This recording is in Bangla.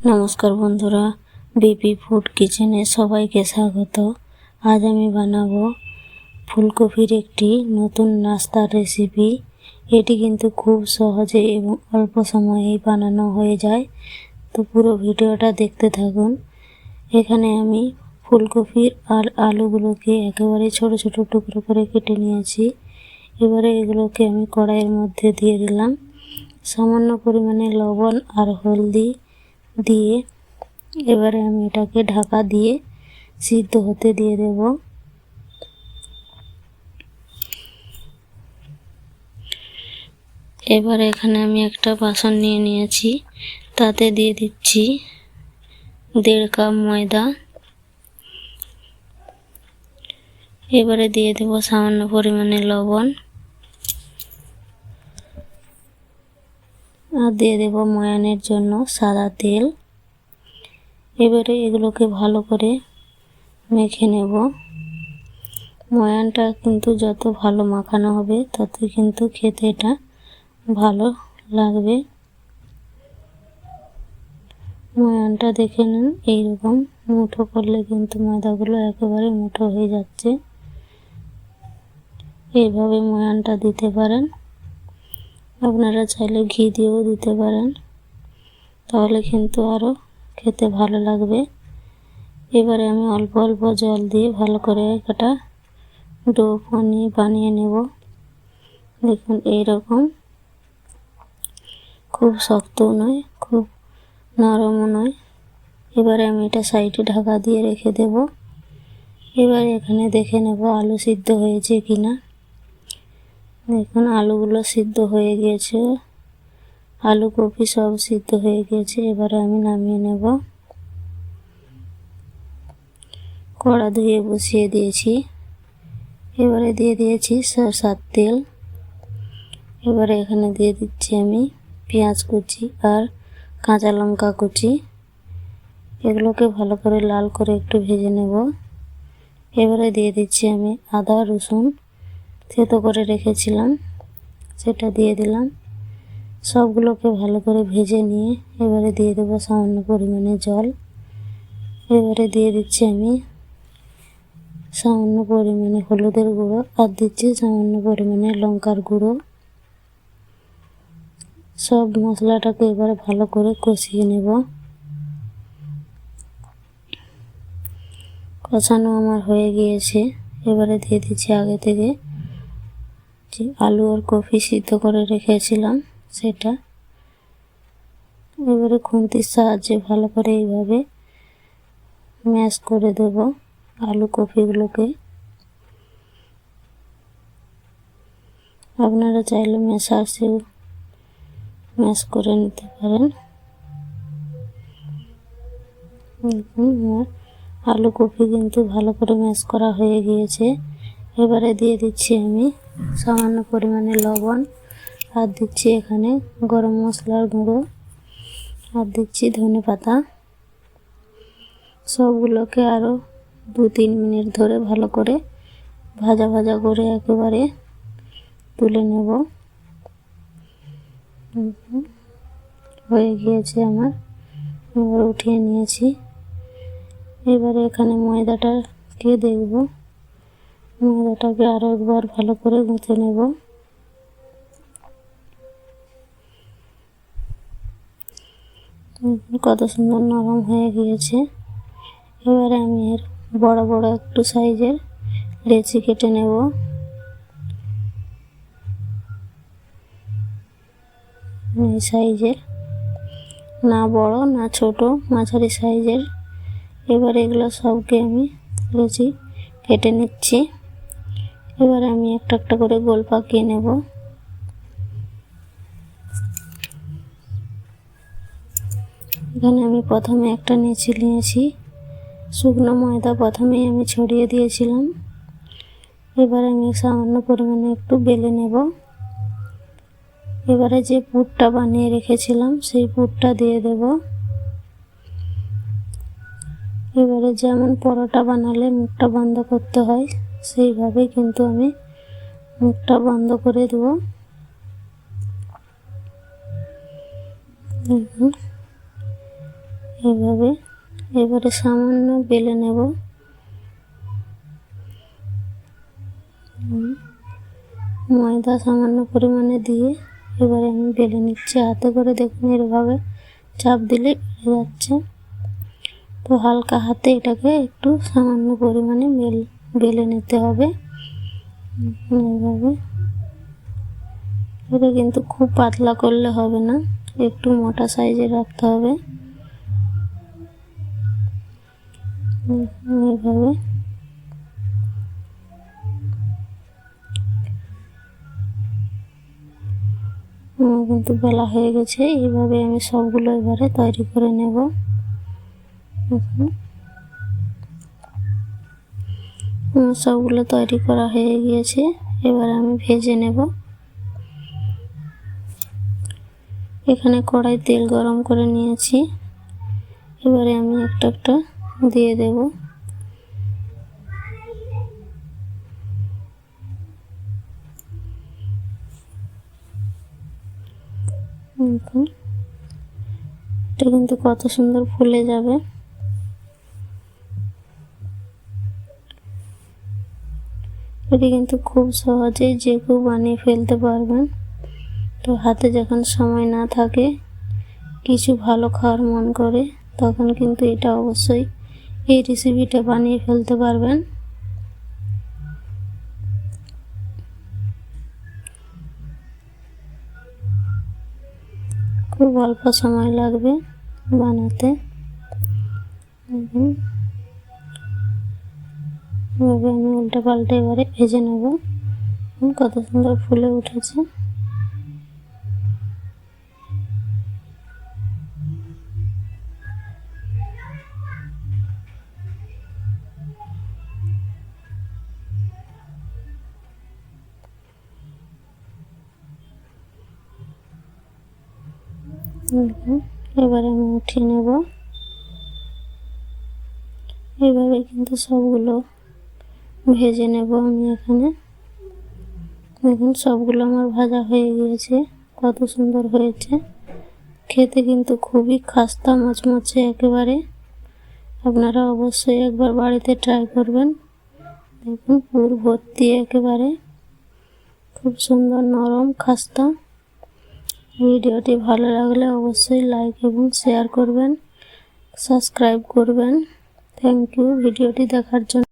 নমস্কার বন্ধুরা, বিপি ফুড কিচেনে সবাইকে স্বাগত। আজ আমি বানাবো ফুলকপির একটি নতুন নাস্তার রেসিপি। এটি কিন্তু খুব সহজে এবং অল্প সময়েই বানানো হয়ে যায়। তো পুরো ভিডিওটা দেখতে থাকুন। এখানে আমি ফুলকপির আর আলুগুলোকে একেবারে ছোট ছোট টুকরো করে কেটে নিয়েছি। এবারে এগুলোকে আমি কড়াইয়ের মধ্যে দিয়ে দিলাম। সামান্য পরিমাণে লবণ আর হলদি দিয়ে এবারে আমি এটাকে ঢাকা দিয়ে সিদ্ধ হতে দিয়ে দেব। এবারে এখানে আমি একটা বাসন নিয়ে নিয়েছি, তাতে দিয়ে দিচ্ছি দেড় কাপ ময়দা। এবারে দিয়ে দেব সামান্য পরিমাণে লবণ। আর দিয়ে দেব ময়ানের জন্য সাদা তেল। এবারে এগুলোকে ভালো করে মেখে নেব। ময়ানটা কিন্তু যত ভালো মাখানো হবে, তত কিন্তু খেতে এটা ভালো লাগবে। ময়ানটা দেখে নিন, এইরকম মুঠো করলে কিন্তু ময়দাগুলো একেবারে মুঠো হয়ে যাচ্ছে। এইভাবে ময়ানটা দিতে পারেন। আপনারা চাইলে ঘি দিয়েও দিতে পারেন। তাহলে কিন্তু আরও খেতে ভালো লাগবে। এবারে আমি অল্প অল্প জল দিয়ে ভালো করে একটা ডো বানিয়ে বানিয়ে নেব। দেখুন, এইরকম। খুব শক্তও নয়, খুব নরমও নয়। এবারে আমি এটা সাইডে ঢাকা দিয়ে রেখে দেব। এবারে এখানে দেখে নেব আলু সিদ্ধ হয়েছে কিনা। দেখুন, আলুগুলো সিদ্ধ হয়ে গিয়েছে আলু কপি সব সিদ্ধ হয়ে গিয়েছে এবারে আমি নামিয়ে নেব। কড়া ধুয়ে বসিয়ে দিয়েছি। এবারে দিয়ে দিয়েছি সরষার তেল। এবারে এখানে দিয়ে দিচ্ছি আমি পেঁয়াজ কুচি আর কাঁচা লঙ্কা কুচি। এগুলোকে ভালো করে লাল করে একটু ভেজে নেব। এবারে দিয়ে দিচ্ছি আমি আদা, রসুন থেতো করে রেখেছিলাম, সেটা দিয়ে দিলাম। সবগুলোকে ভালো করে ভেজে নিয়ে এবারে দিয়ে দেবো সামান্য পরিমাণে জল। এবারে দিয়ে দিচ্ছি আমি সামান্য পরিমাণে হলুদের গুঁড়ো আর দিচ্ছি সামান্য পরিমাণে লঙ্কার গুঁড়ো। সব মশলাটাকে এবারে ভালো করে কষিয়ে নেব। কষানো আমার হয়ে গিয়েছে। এবারে দিয়ে দিচ্ছি আগে থেকে যে আলু আর কফি সিদ্ধ করে রেখেছিলাম, সেটা। এবারে খুন্তির সাহায্যে ভালো করে এইভাবে ম্যাশ করে দেব আলু কফিগুলোকে। আপনারা চাইলে মেশাসেও ম্যাশ করে নিতে পারেন। আলু কপি কিন্তু ভালো করে ম্যাশ করা হয়ে গিয়েছে। এবারে দিয়ে দিচ্ছি আমি সামান্য পরিমাণে লবণ, আর দিচ্ছি এখানে গরম মশলার গুঁড়ো, আর দিচ্ছি ধনে পাতা। সবগুলোকে আরও দু তিন মিনিট ধরে ভালো করে ভাজা ভাজা করে একেবারে তুলে নেব। হয়ে গিয়েছে আমার, এবার উঠিয়ে নিয়েছি। এবারে এখানে ময়দাটাকে দেখব। ময়দাটাকে আরও একবার ভালো করে গুঁথে নেব। কত সুন্দর নরম হয়ে গিয়েছে। এবারে আমি এর বড় বড় একটু সাইজের লেচি কেটে নেব। এই সাইজের। না বড়, না ছোট, মাঝারি সাইজের। এবার এগুলো সবকে আমি লুচি কেটে নিচ্ছি। এবার আমি একটা একটা করে গোল পাকিয়ে নেব। এখানে আমি প্রথমে একটা নিচে নিয়েছি। শুকনো ময়দা প্রথমেই আমি ছড়িয়ে দিয়েছিলাম। এবার আমি সামান্য পরিমাণে একটু বেলে নেব। এবারে যে পুরটা বানিয়ে রেখেছিলাম, সেই পুরটা দিয়ে দেব। এবারে যেমন পরোটা বানালে মুখটা বন্ধ করতে হয়। সেইভাবে কিন্তু আমি মুখটা বন্ধ করে দেব। এভাবে এবারে সামান্য বেলে নেব। ময়দা সামান্য পরিমাণে দিয়ে এবারে আমি বেলে নিচ্ছি। হাতে করে দেখুন, এভাবে চাপ দিলে বেড়ে যাচ্ছে। তো হালকা হাতে এটাকে একটু সামান্য পরিমাণে বেল বেলে নিতে হবে। এইভাবে। এটা কিন্তু খুব পাতলা করলে হবে না, একটু মোটা সাইজে রাখতে হবে। এইভাবে। আমার কিন্তু বেলা হয়ে গেছে, এইভাবে আমি সবগুলো এবারে তৈরি করে নেব। সবগুলো তৈরি করা হয়ে গিয়েছে। এবার আমি ভেজে নেব। এখানে কড়াই তেল গরম করে নিয়েছি। এবারে আমি একটা একটা দিয়ে দেব। এটা কিন্তু কত সুন্দর ফুলে যাবে। এটি কিন্তু খুব সহজেই যে কেউ বানিয়ে ফেলতে পারবেন। তো হাতে যখন সময় না থাকে, কিছু ভালো খাওয়ার মন করে, তখন কিন্তু এটা অবশ্যই এই রেসিপিটা বানিয়ে ফেলতে পারবেন। খুব অল্প সময় লাগবে বানাতে। এভাবে আমি উল্টে পাল্টে এবারে ভেজে নেব। কত সুন্দর ফুলে উঠেছে। এবারে আমি উঠিয়ে নেব। এভাবে কিন্তু সবগুলো ভেজে নেব আমি এখানে। দেখুন, সবগুলো আমার ভাজা হয়ে গিয়েছে, কত সুন্দর হয়েছে। খেতে কিন্তু খুবই খাস্তা মচমচে একেবারে। আপনারা অবশ্যই একবার বাড়িতে ট্রাই করবেন। দেখুন, পুর ভর্তি একেবারে। খুব সুন্দর, নরম, খাস্তা। ভিডিওটি ভালো লাগলে অবশ্যই লাইক এবং শেয়ার করবেন সাবস্ক্রাইব করবেন। থ্যাংক ইউ ভিডিওটি দেখার জন্য।